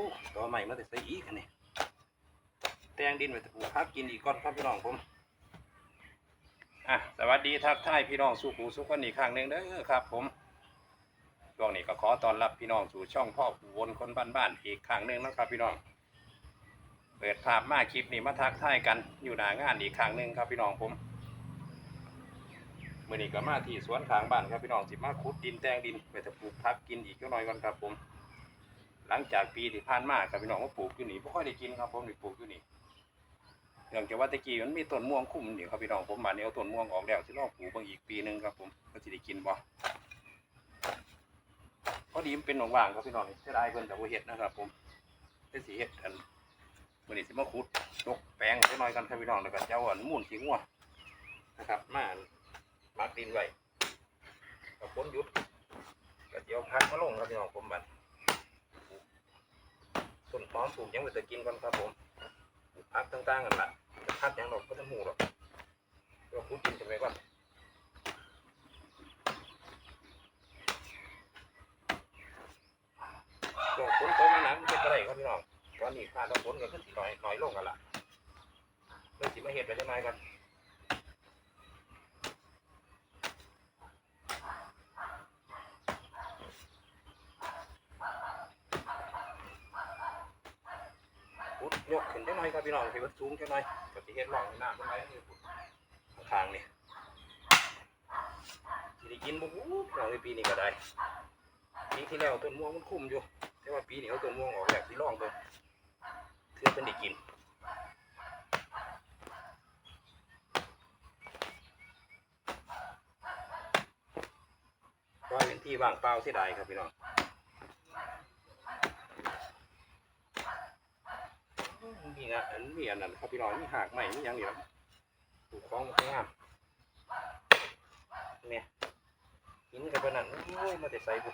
อ้ตัวใหม่มาแต่ใส่อีกอันนี้แตงดินไว้แต่ปลูกพักกินอีกก่อนครับพี่น้องผมอะสวัสดีทักทายพี่น้องสู่หูสุขวันอีกครั้งหนึ่งเด้อครับ ผมช่วงนี้ก็ขอต้อนรับพี่น้องสู่ช่องพ่อผู้วนคนบ้านๆอีกครั้งหนึ่งนะครับพี่น้อง เปิดภาพมาคลิปนี้มาทักทายกันอยู่หน้างานอีกครั้งหนึ่งครับพี่น้องผมมื่อนี้ก็มาที่สวนข้างบ้านครับพี่น้องสิมาขุดดินแตงดินไปจะปลูกพักกินอีกก็น้อยก่อนครับผม หลังจากปีที่ผ่านมาครับพี่น้องก็ปลูกอยู่นี่ไม่ค่อยได้กินครับผมนี่ปลูกอยู่นี่เนื่องจากว่าตะกี้มันมีต้นม่วงคุ้มนี่ครับพี่น้องผมมาเนี่ยเอาต้นม่วงออกแล้วสิลองปลูกบางอีกปีหนึ่งครับผมก็จะได้กินบ่พอดีมันเป็นหนองว่างครับพี่น้องเสียดายเพิ่นแต่ว่าเห็ดนะครับ ผมได้สีเห็ดอันมื่อนี้สิมาขุดยกแปลงไปหน่อยกันครับพี่น้องแล้วก็เจ้าอันมูนขี้งัวนะครับมามักดินไว้กับฝนหยุดก็เดี๋ยวพักมาลงครับพี่น้องผมบัด นหอมปลูกยังไม่ได้กินก่อนครับผมผักต่างๆกันละจะพักยังดอกก็ต้องหูหรอกเราพูดกินกันไปก่อนช่วงฝนตกมาหนักเป็นอะไรครับพี่น้องตอนนี้ค่าน้ำฝนก็ขึ้นน้อยน้อยลงกันละเพื่อสิมาเห็ดไปจะน้อยกันพุดยกขึ้นจะน้ อยครับพี่น้องให้มันสูงจะน้อยก็สิเห็ดร่องน้ำจะน้อยนี่พุดข้างๆนี่สิได้กินบุ้บเราในปีนี้ก็ได้ปีที่แล้วต้นม่วงมันคุ้มอยู่ แต่ว่าปีนี้เอาต้นม่วงออกแล้วที่ร่องเบิ่งเพื่อเป็นได้กินก็เป็นที่ว่างเปล่าเสียดายครับพี่น้อง มีงะอันมีอันนั้นครับพี่น้องมีหากใหม่มีอย่างเดียวปลูกของมันงามเนี่ยหินกับปนันโอ้ยมาแต่ใส่บุ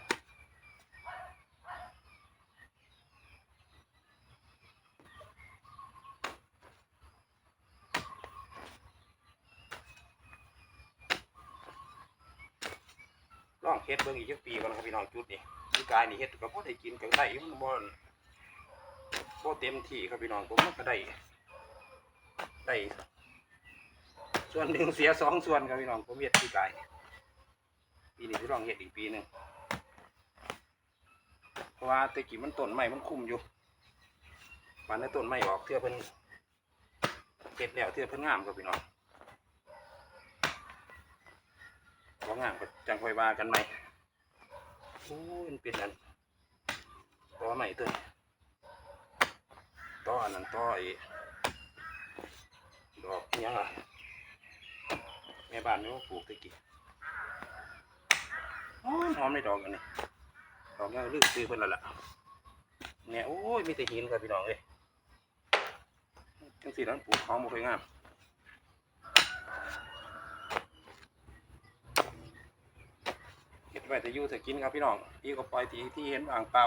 ลองเฮ็ดเบิ่งอีกจักปีก่อนครับพี่น้องจุดนี้พี่กายนี่เฮ็ดก็พอได้กินก็ได้มันบ่ บ่เต็มที่ครับพี่น้องผมก็ได้ได้ส่วนหนึ่งเสียสองส่วนครับพี่น้องผมเฮ็ดพี่กายปีนี้พี่ลองเฮ็ดอีกปีหนึ่งเพราะว่าตะกี้มันต้นไม้มันคุ้มอยู่มันได้ต้นไม้ออกเทื่อเพิ่นเฮ็ดแล้วเทื่อเพิ่นงามครับพี่น้องว่างามก็จังคอยว่ากันใหม่โอ้ยันเป็นอันต่อใหม่ตัวนี้ ต่อนนั้นต่อไอ้ดอกยังอะแม่บ้านนี่ว่าปลูกตะกี้โอ้ยหอมในดอกอันนี้ดอกนี้ลืมซื้อเพิ่นล้วล่ะเนี่ยโอ้ยมีแต่หินครับพี่น้องเอ้ยจังสีนั้นปลูกหอมบ่ค่อยงามเก็บไว้แต่อยู่แต่กินครับพี่น้องพี่ก็ปล่อยที่ที่เห็นว่างเปล่า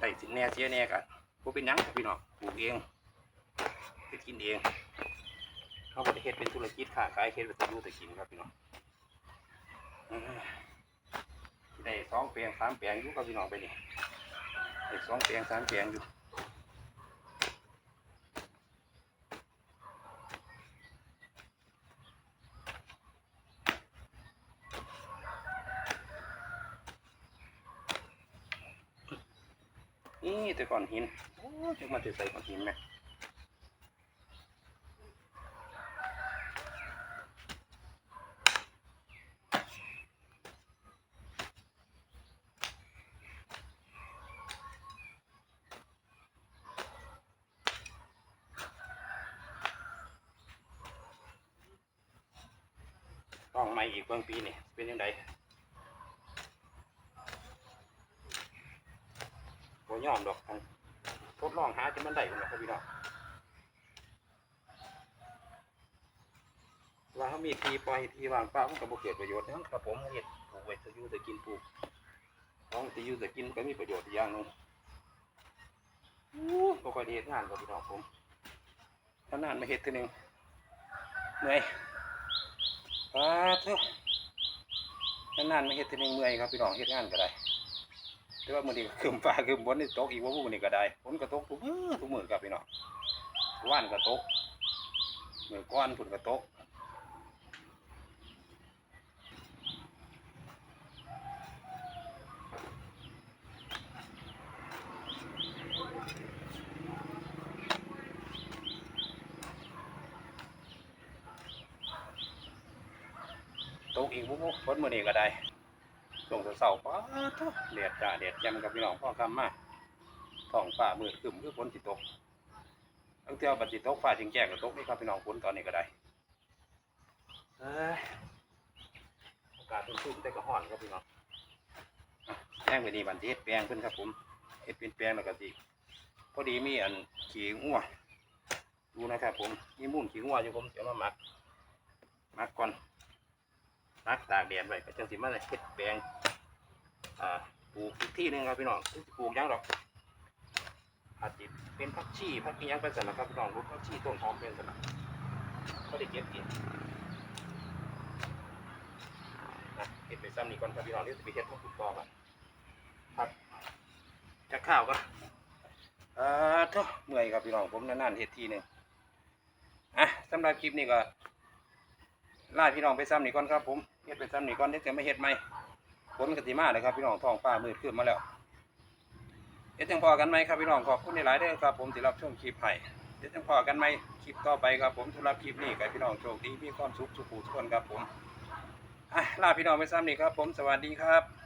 ได้สิแน่เสียแน่กันบ่เป็นหยังพี่น้องปลูกเองไปกินเองเขาก็จะเฮ็ดเป็นธุรกิจค้าขายเฮ็ดเป็นตะยูตะกินครับพี่น้องได้สองแปลงสามแปลงอยู่กับพี่น้องไปนี่ได้สองแปลงสามแปลงอยู่ นี่แต่ก่อนหินโอ้จะมาจะใส่ก้อนหินไหมต้องไม่อีกบางปีนี่เป็นยังไง โยอมดอกทั้งทดลองหาจนมันได้หมดครับพี่น้องว่าเขามีทีปล่อยทีวางเปล่ามันก็บ่เกิดประโยชน์นะครับผมเห็ดปลูกไว้จะอยู่จะกินปลูกของจะอยู่จะกินก็มีประโยชน์อีกอย่างหนึงอู้บ่ค่อยได้เฮ็ดงานกับพี่น้องผมถ้านานมาเฮ็ดทีหนึงเหนื่อยปาเถอะนานๆม่เฮ็ดทีหนึงเมื่อยครับพี่น้องเฮ็ดงานก็ได้ แต่ว่ามื้อนี้ก็คืมฟ้าคืมฝนนี่ตกอีกว่ามื้อนี้ก็ได้ฝนก็ตกทุกมื้อทุกมื้อครับพี่น้องว่านก็ตกมื้อก่อนฝนก็ตกตกอีกบุบฝนมื้อนี้ก็ได้ ช่วงเช้าๆป้าดเถอะแดดจ้าแดดแจ่มกับพี่น้องพ่อคำมาท้องฟ้ามืดครึ้มคือฝนสิตกตั้งแต่บัดสิตกฟ้าจริงแจ้งก็ตกนี่ครับพี่น้องฝนตอนนี้ก็ได้เอ้ยโอกาสชุ่มๆแต่ก็ฮ้อนครับพี่น้องอะแป้งไปนี่บันทีเฮ็ดแป้งเพิ่นครับผมเฮ็ดเป็นแป้งแล้วก็สิพอดีมีอันขี้งัวดูนะครับผมมีมูลขี้งัวอยู่ผมเดี๋ยวมาหมักหมักก่อน ตักตากแดดไว้ก็จังสิมาเลยเฮ็ดแปลงอ่าปลูกอีกที่หนึงครับพี่น้องปลูกหยังดอกอาจจะเป็นผักชีผักอีหยังเป็นสันนะครับพี่น้องลูกผักชีต้นหอมเป็นสันนะก็ได้เก็บกินนะเฮ็ดไปซ้ำนี่ก่อนครับพี่น้องเดี๋ยวจะไปเฮ็ดมาปลูกต่อกันครับจะข้าวก็เอ่อเท่าเมื่อยครับพี่น้องผมนานๆเฮ็ดทีหนึงอะสำหรับคลิปนี้ก็ ล่าพี่น้องไปซ้ำนี่ก่อนครับผมเฮ็ดไปซ้ำนี่ก่อนเดี๋ยวจะไม่เฮ็ดใหม่ฝนกติมาเลยครับพี่น้องท้องฟ้ามืดขึ้นมาแล้วเดี๋ยวจังพอกันไหมครับพี่น้องขอบคุณหลายเด้อครับผมที่รับชมคลิปให้เดี๋ยวจังพอกันไหมคลิปต่อไปครับผมสำหรับคลิปนี้ก็ให้พี่น้องโชคดีมีความสุขสุขทุกคนครับผมอะลาพี่น้องไปซ้ำนี่ครับผมสวัสดีครับ